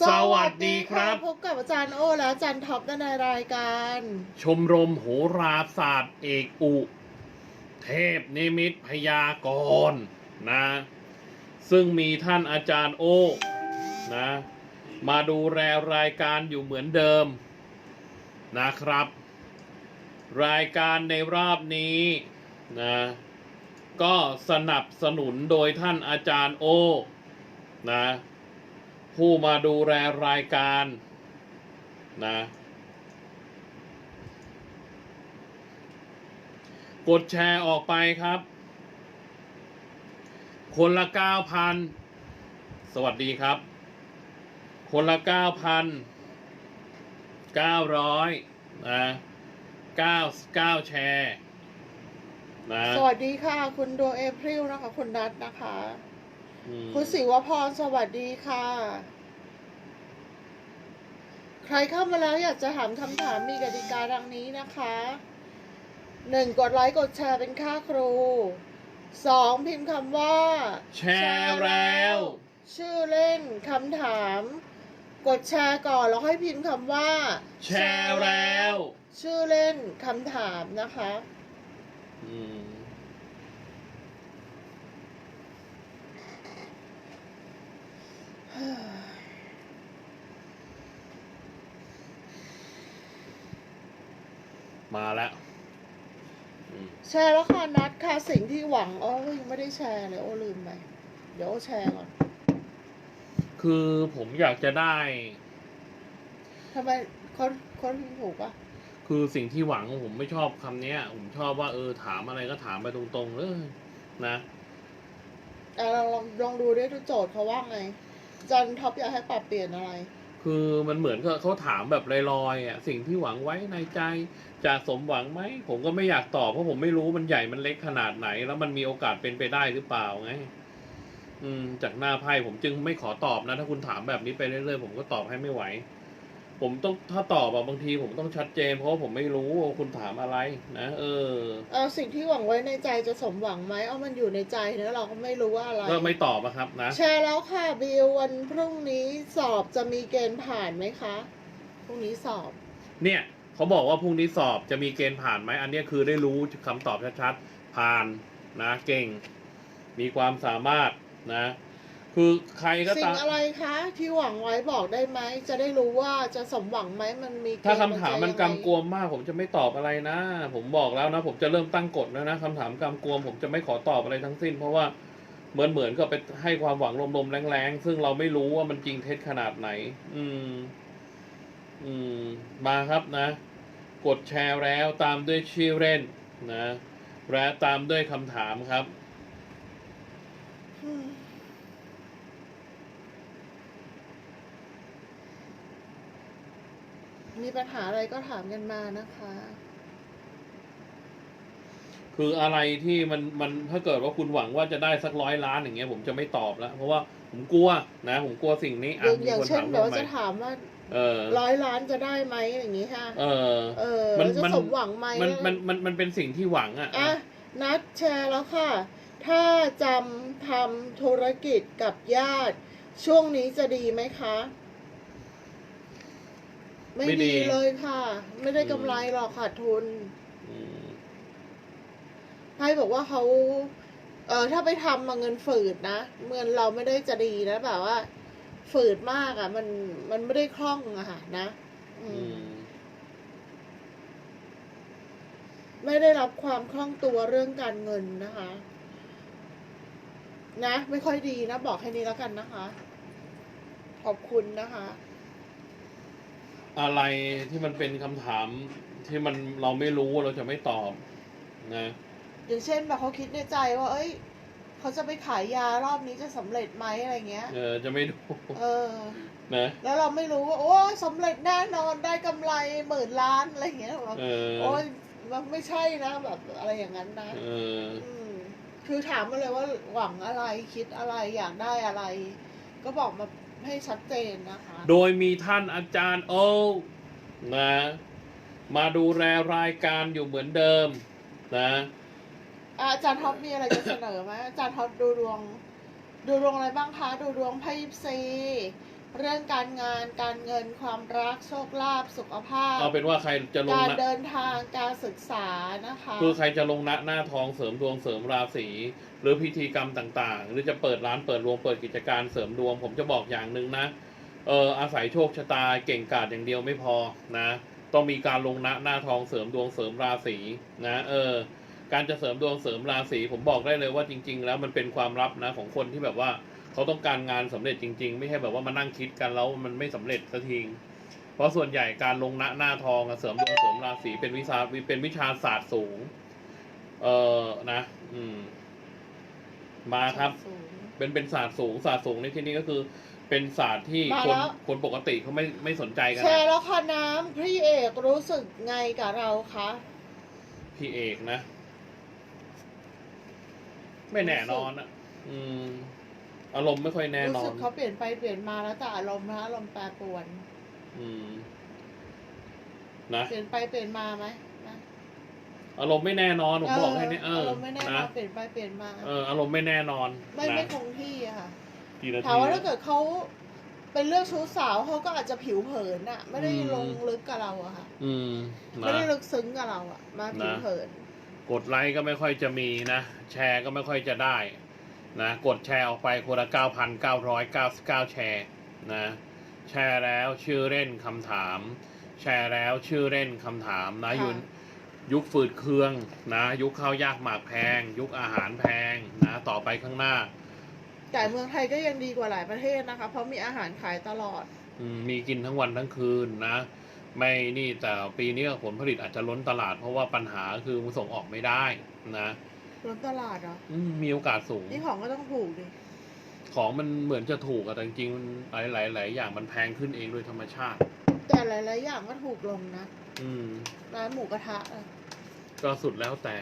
สวัสดีครับ พบกับอาจารย์โอและอาจารย์ท็อปในรายการ ชมรมโหราศาสตร์เอกอุ เทพนิมิตพยากรณ์นะ ซึ่งมีท่านอาจารย์โอนะ มาดูแลรายการอยู่เหมือนเดิมนะครับ รายการในรอบนี้นะ ก็สนับสนุนโดยท่านอาจารย์โอนะ ผู้มาดูแลรายการนะ กดแชร์ออกไปครับ คนละเก้าพันสวัสดีครับ คนละเก้าพันเก้าร้อยนะเก้าเก้าแชร์นะสวัสดีค่ะ คุณดวงเอพริลนะคะ คุณนัทนะคะอืมคุณศิวพรสวัสดีค่ะ ใครเข้ามาแล้วอยากจะถามคำถามมีกติกาดังนี้นะคะหนึ่งกดไลค์กดแชร์เป็นค่าครูสองพิมพ์คำว่า แชร์แล้ว ชื่อเล่นคำถาม กดแชร์ก่อนแล้วให้พิมพ์คำว่า แชร์แล้ว ชื่อเล่นคำถามนะคะ อืม มาแล้วอืมแชร์แล้วค่ะนัดค่ะสิ่งที่หวังอ๋อยังไม่ได้แชร์เลยโอ้ลืมไปเดี๋ยวโอ้แชร์ก่อน คือผมอยากจะได้ทำไมเขาเขาพิมพ์ถูกปะคือสิ่งที่หวังผมไม่ชอบคำเนี้ยผมชอบว่าเออถามอะไรก็ถามไปตรงๆเลยนะอะลองลองลองดูด้วยโจทย์เขาว่าไงจันท็อปอยากให้ปรับเปลี่ยนอะไร คือมันเหมือนกับเขาถามแบบลอยๆอะสิ่งที่หวังไว้ในใจจะสมหวังไหมผมก็ไม่อยากตอบเพราะผมไม่รู้มันใหญ่มันเล็กขนาดไหน แล้วมันมีโอกาสเป็นไปได้หรือเปล่าไง อืม จากหน้าไพ่ผมจึงไม่ขอตอบนะ ถ้าคุณถามแบบนี้ไปเรื่อยๆผมก็ตอบให้ไม่ไหว ผมต้องถ้าตอบอะบางทีผมต้องชัดเจน เพราะว่าผมไม่รู้ว่าคุณถามอะไรนะเออเอาสิ่งที่หวังไว้ในใจจะสมหวังไหมเอามันอยู่ในใจนะเราก็ไม่รู้ว่าอะไรก็ไม่ตอบอะครับนะแชร์แล้วค่ะบิววันพรุ่งนี้สอบจะมีเกณฑ์ผ่านไหมคะพรุ่งนี้สอบ เนี่ยเขาบอกว่าพรุ่งนี้สอบจะมีเกณฑ์ผ่านไหมอันเนี้ยคือได้รู้คำตอบชัดๆผ่านนะเก่ง มีความสามารถนะ คือใครก็สิ่ตางมอะไรคะที่หวังไว้บอกได้ไหมจะได้รู้ว่าจะสมหวังไหมมันมีเกณฑ์ถ้าคำถามมันจะยังไงกำกวมมาก ผมจะไม่ตอบอะไรนะ ผมบอกแล้วนะ ผมจะเริ่มตั้งกฎแล้วนะคำถามกำกวม ผมจะไม่ขอตอบอะไรทั้งสิ้น เพราะว่าเหมือนเหมือนกับไปให้ความหวังลมๆแรงๆซึ่งเราไม่รู้ว่ามันจริงเท็จขนาดไหน อืม อืม มาครับนะ กดแชร์แล้วตามด้วยชื่อเล่นนะและตามด้วยคำถามครับ อืม มีปัญหาอะไรก็ถามกันมานะคะ คืออะไรที่มันมันถ้าเกิดว่าคุณหวังว่าจะได้สักร้อยล้านอย่างเงี้ยผมจะไม่ตอบแล้ว เพราะว่าผมกลัวนะ ผมกลัวสิ่งนี้ออะย่างมีอย่างคนเช่นถามเดี๋ยวเข้ามาจะถามว่า เออ ร้อยล้านจะได้ไหมอย่างนี้ค่ะ เออ เออมันแล้วจะมันสมหวังไหมมันมันมันมันเป็นสิ่งที่หวังอะอะนัดแชร์แล้วค่ะ ถ้าจำทำธุรกิจกับญาติ ช่วงนี้จะดีไหมคะ ไม่ดีเลยค่ะ ไม่ได้กำไรหรอกขาดทุนอืมไพ่บอกว่าเขาเออถ้าไปทำมาเงินฝืดนะเงินเราไม่ได้จะดีนะแบบว่า ฝืดมากอะ่ะ มันมันไม่ได้คล่องอะค่ะนะ อือืม มไม่ได้รับความคล่องตัวเรื่องการเงินนะคะ นะ ไม่ค่อยดีนะ บอกแค่นี้แล้วกันนะคะ ขอบคุณนะคะ อะไรที่มันเป็นคำถามที่มันเราไม่รู้เราจะไม่ตอบนะอย่างเช่นแบบเขาคิดในใจว่า เอ้ย เขาจะไปขายยารอบนี้จะสำเร็จไหมอะไรเงี้ย เออจะไม่ดูเออ นะแล้วเราไม่รู้ว่า โอ้สำเร็จแน่นอนได้กำไรหมื่นล้านอะไรเงี้ยแบบเออโอ้ยมันไม่ใช่นะแบบอะไรอย่างนั้นนะ เออ อืมคือถามมาเลยว่าหวังอะไรคิดอะไรอยากได้อะไร ก็บอกมา ให้ชัดเจนนะคะ โดยมีท่านอาจารย์โอนะมาดูแลรายการอยู่เหมือนเดิมนะอะอาจารย์ท็อปมีอะไรจะเสนอไหมอาจารย์ท็อปดูดวง ดูดวงอะไรบ้างคะ ดูดวงไพ่ยิปซี เรื่องการงานการเงินความรักโชคลาภสุขภาพเอาเป็นว่าใครจะลงการนะเดินทางการศึกษานะคะคือใครจะลงนะหน้าทองเสริมดวงเสริมราศีหรือพิธีกรรมต่างๆ หรือจะเปิดร้านเปิดโรงเปิดกิจการเสริมดวง ผมจะบอกอย่างหนึ่งนะเอออาศัยโชคชะตาเก่งกาจอย่างเดียวไม่พอนะต้องมีการลงนะหน้าทองเสริมดวงเสริมราศีนะเออการจะเสริมดวงเสริมราศีผมบอกได้เลยว่าจริง ๆ แล้วมันเป็นความลับนะของคนที่แบบว่า เขาต้องการงานสำเร็จจริง ๆ ไม่ใช่แบบว่ามานั่งคิดกันแล้วมันไม่สำเร็จสักทีเพราะส่วนใหญ่การลงนะหน้าทองอะเสริมดวงเสริมราศีเป็นวิชาเป็นวิชาศาสตร์สูง เออนะ อืม มาครับสูงเป็นเป็นศาสตร์สูงศาสตร์สูงในที่นี้ก็คือ เป็นศาสตร์ที่มาคนแล้ว คนปกติเขาไม่ไม่สนใจกันแชนะร์แล้วค่ะน้ำพี่เอกรู้สึกไงกับเราคะพี่เอกนะ ไม่แน่นอนอะอืม อารมณ์ไม่ค่อยแน่นรู้อสึนกเขาเปลี่ยนไปเปลี่ยนมาแล้วแต่อารมณ์นะอารมณ์แปรปรวน อืม นะเปลี่ยนไปเปลี่ยนมาไหมนะอารมณ์ไม่แน่นอนผมบอกให้เนี่ยเอออารมณ์ไม่แน่นอนะนเปลี่ยนไปเปลี่ยนมาเอออารมณ์ไม่แน่นอนไม่นะไม่คงที่อะค่ะกี่นาทีถามว่าถ้าเกิดเขาเป็นเรื่องชู้สาวเขาก็อาจจะผิวเผินอะไม่ได้อืมลงลึกกับเราอะค่ะ อืมไม่นะได้ลึกซึ้งกับเราอะมาผิวนะเผิน กดไลค์ก็ไม่ค่อยจะมีนะ แชร์ก็ไม่ค่อยจะได้ นะกดแชร์ออกไปคนละเก้าพันเก้าร้อยเก้าสิบเก้าแชร์นะแชร์แล้วชื่อเล่นคำถาม แชร์แล้วชื่อเล่นคำถามนะค่ะยุคยุคฝืดเคืองนะยุคข้าวยากหมากแพง ยุคอาหารแพงนะต่อไปข้างหน้าแต่เมืองไทยก็ยังดีกว่าหลายประเทศนะคะ เพราะมีอาหารขายตลอดอืมมีกินทั้งวันทั้งคืนนะ ไม่นี่แต่ปีนี้ผลผลิตอาจจะล้นตลาด เพราะว่าปัญหาคือมันส่งออกไม่ได้นะ ล้นตลาดเหรออืมมีโอกาสสูง นี่ของก็ต้องถูกดิของมันเหมือนจะถูกอะแต่จริงๆมันหลายหลายหลายอย่างมันแพงขึ้นเองโดยธรรมชาติ แต่หลายๆอย่างก็ถูกลงนะอืม ร้านหมูกระทะอะก็สุดแล้วแต่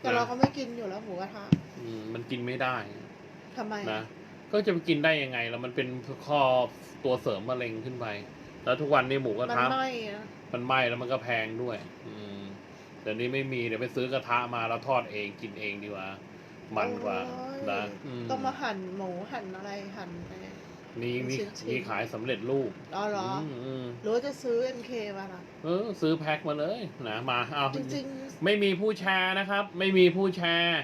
แต่เราก็ไม่กินอยู่แล้วหมูกระทะอืมมันกินไม่ได้ทำไมนะ ก็จะไปกินได้ยังไง แล้วมันเป็นข้อตัวเสริมมะเร็งขึ้นไป แล้วทุกวันนี้หมูกระมันทะไหม้นะมันไหม้แล้วมันก็แพงด้วย อืม แต่นี้ไม่มีเดี๋ยวไปซื้อกระทะมาแล้วทอดเองกินเองดีกว่า มันกว่าโอ้ยนะอืมต้องมาหั่นหมูหั่นอะไรหั่นไปมีมีชิ้นๆมีขายสำเร็จรูปอ๋อเหรอมอืมหรือว่าจะซื้อ MK มาล่ะเออ ซื้อแพ็คมาเลยนะมาเอาจริงไม่มีผู้แชร์นะครับ ไม่มีผู้แชร์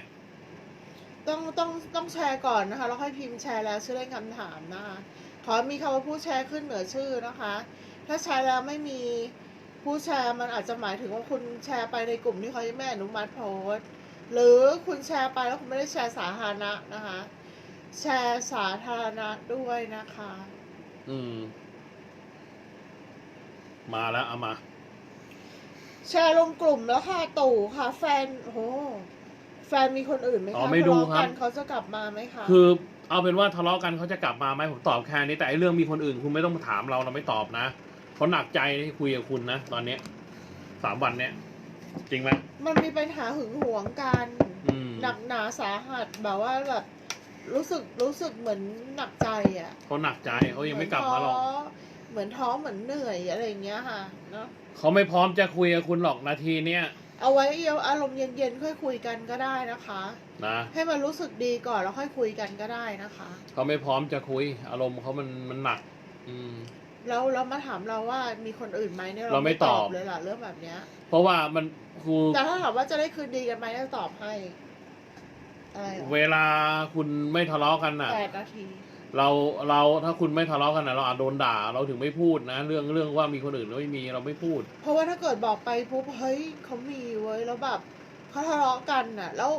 ๆต้องต้องต้องแชร์ก่อนนะคะ แล้วค่อยพิมพ์แชร์แล้วชื่อเล่นคำถามนะคะขอมีคำว่าผู้แชร์ขึ้นเหนือชื่อนะคะ ถ้าแชร์แล้วไม่มี ผู้แชร์มันอาจจะหมายถึงว่าคุณแชร์ไปในกลุ่มที่เขายังไม่อนุมัติโพสต์หรือคุณแชร์ไปแล้วคุณไม่ได้แชร์สาธารณะนะคะ แชร์สาธารณะด้วยนะคะ อืม มาแล้วเอามา แชร์ลงกลุ่มแล้วค่ะตู่ค่ะ แฟนโอ้โหแฟนมีคนอื่นไหมอ๋อคะไม่ดูทะเลาะครับ กันเขาจะกลับมาไหมคะคือเอาเป็นว่าทะเลาะกันเขาจะกลับมาไหมผมตอบแค่นี้แต่ไอ้เรื่องมีคนอื่นคุณไม่ต้องมาถามเราเราไม่ตอบนะ เขาหนักใจที่คุยกับคุณนะตอนเนี้ยสามวันเนี้ยจริงไหมมันมีปัญหาหึงหวงกันอืมหนักหนาสาหัสแบบว่าแบบรู้สึกรู้สึกเหมือนหนักใจอะเขาหนักใจเขายังไม่กลับมาหรอก เหมือนท้อเหมือนเหนื่อยอะไรอย่างเงี้ยค่ะเนาะเขาไม่พร้อมจะคุยกับคุณหรอกนาทีเนี้ยเอาไว้เอียวอารมณ์เย็นๆค่อยคุยกันก็ได้นะคะ นะให้มันรู้สึกดีก่อนแล้วค่อยคุยกันก็ได้นะคะ เขาไม่พร้อมจะคุย อารมณ์เขามันมันหนัก อืม แล้วเรามาถามเราว่ามีคนอื่นไหมเนี่ยเราไม่ตอบเลยล่ะเรื่องแบบเนี้ย เพราะว่ามันคือแต่ถ้าถามว่าจะได้คืนดีกันไหมจะตอบให้อะไรเหรอเวลาคุณไม่ทะเลาะกันน่ะ แปดนาที เราเราถ้าคุณไม่ทะเลาะกันนะเราอาจโดนด่า เราถึงไม่พูดนะ เรื่องเรื่องว่ามีคนอื่นแล้วไม่มีเราไม่พูด เพราะว่าถ้าเกิดบอกไปปุ๊บเฮ้ยเขามีเว้ยแล้วแบบเขาทะเลาะกันน่ะ แล้ว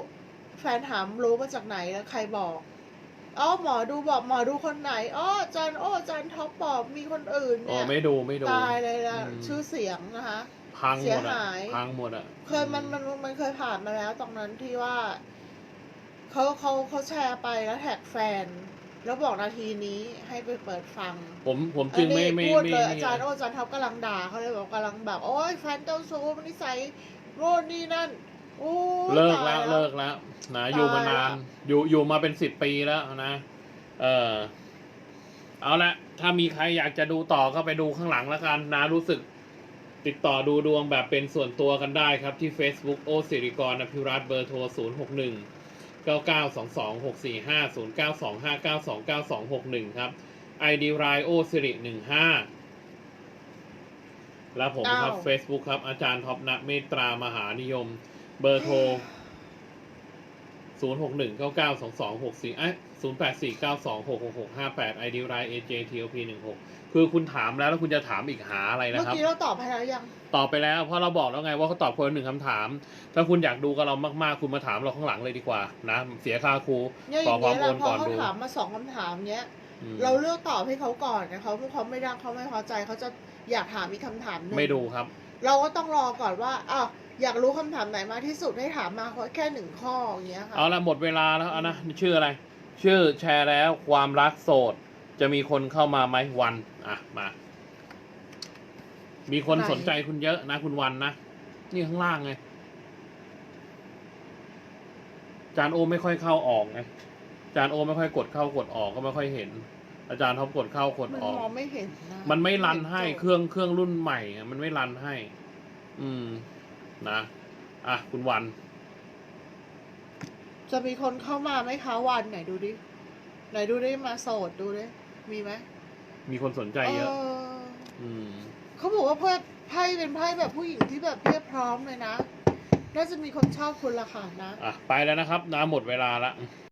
แฟนถามรู้มาจากไหนแล้วใครบอก อ๋อหมอดูบอกหมอดูคนไหนอ๋ออาจารย์โอ้อาจารย์ท็อปบอกมีคนอื่นอ๋อเนี่ยไม่ดูไม่ดู ตายเลยละอืม ชื่อเสียงนะคะ พังหมดเสียอะหาย พังหมดอะเคยมันมันมันเคยผ่านมาแล้วตรงนั้นที่ว่าเขาเขาเขาแชร์ไปแล้วแท็กแฟน แล้วบอกนาทีนี้ให้ไปเปิดฟังผมผมอัจึนงไม่นี้ไม่พูดไม่เลยไม่อาจารย์โอ้อาจารย์ท็อปกำลังด่าเขาเลยบอกกำลังแบบโอ้ยแฟนเจ้าชู้นิสัยโน่นนี่นั่น โอ้ยเลิกตายแล้วเลิกแล้วนะอยู่มานานตายละอยู่อยู่มาเป็นสิบปีแล้วนะเออเอาละถ้ามีใครอยากจะดูต่อก็ไปดูข้างหลังแล้วกันนะรู้สึก ติดต่อดูดวงแบบเป็นส่วนตัวกันได้ครับที่ Facebook โอสิริกรอภิรัตน์เบอร์โทร 0 6 1 9 9 2 2 6 4 5 0 9 2 5 9 2 9 2 6 1ครับ ID r i o สิริหนึ่งห้าแล้วผมครับ อ้าว Facebook ครับอาจารย์ท็อปณเมตรามหานิยม เบอร์โทร 0 6 1 9 9 2 2 6 4เอ้ย0 8 4 9 2 6 6 6 5 8 ID r i AJ TOP 1 6คือคุณถามแล้วแล้วคุณจะถามอีกหาอะไรนะเมื่อครับ กี้เราตอบไปแล้วยัง ตอบไปแล้วเพราะเราบอกแล้วไงว่าเขาตอบคนละหนึ่งคำถาม ถ้าคุณอยากดูกับเรามากๆ คุณมาถามเราข้างหลังเลยดีกว่านะ เสียค่าครูเนี่ยอขอย่างความเงี้ยโอแหละพอนก่อนเขาดูถามมาสองคำถามเนี้ย อืมเราเลือกตอบให้เขาก่อนนะเขาเขาไม่ได้เขาไม่พอใจเขาจะอยากถามอีกคำถามหนึงไม่ดูครับ เราก็ต้องรอก่อนว่าอ้าว อยากรู้คำถามไหนมากที่สุดให้ถามมาแค่หนึ่งข้ออย่างเงี้ยค่ะ เอาละหมดเวลาแล้วเอานะชื่ออะไร ชื่อแชร์แล้วความรักโสด จะมีคนเข้ามาไหมวัน อะ มา มีคนไหน สนใจคุณเยอะนะ คุณวันนะ นี่ข้างล่างไงจานโอไม่ค่อยเข้าออกไงจานโอไม่ค่อยกดเข้ากดออกก็ไม่ค่อยเห็น อาจารย์ท็อปกดเข้ากดมันออก มองไม่เห็นนะมันไม่รันให้เห็นโจทย์เครื่องเครื่องรุ่นใหม่อะมันไม่รันให้ อืม นะอะคุณวัน จะมีคนเข้ามาไหมคะวันไหนดูดิ ไหนดูดิมาโสดดูดิ มีไหมมีคนสนใจเยอะ อืมเขาบอกว่าเพื่อไพ่เป็นไพ่แบบผู้หญิงที่แบบเพียบพร้อมเลยนะ น่าจะมีคนชอบคุณละค่ะนะ อะ ไปแล้วนะครับนะหมดเวลาละ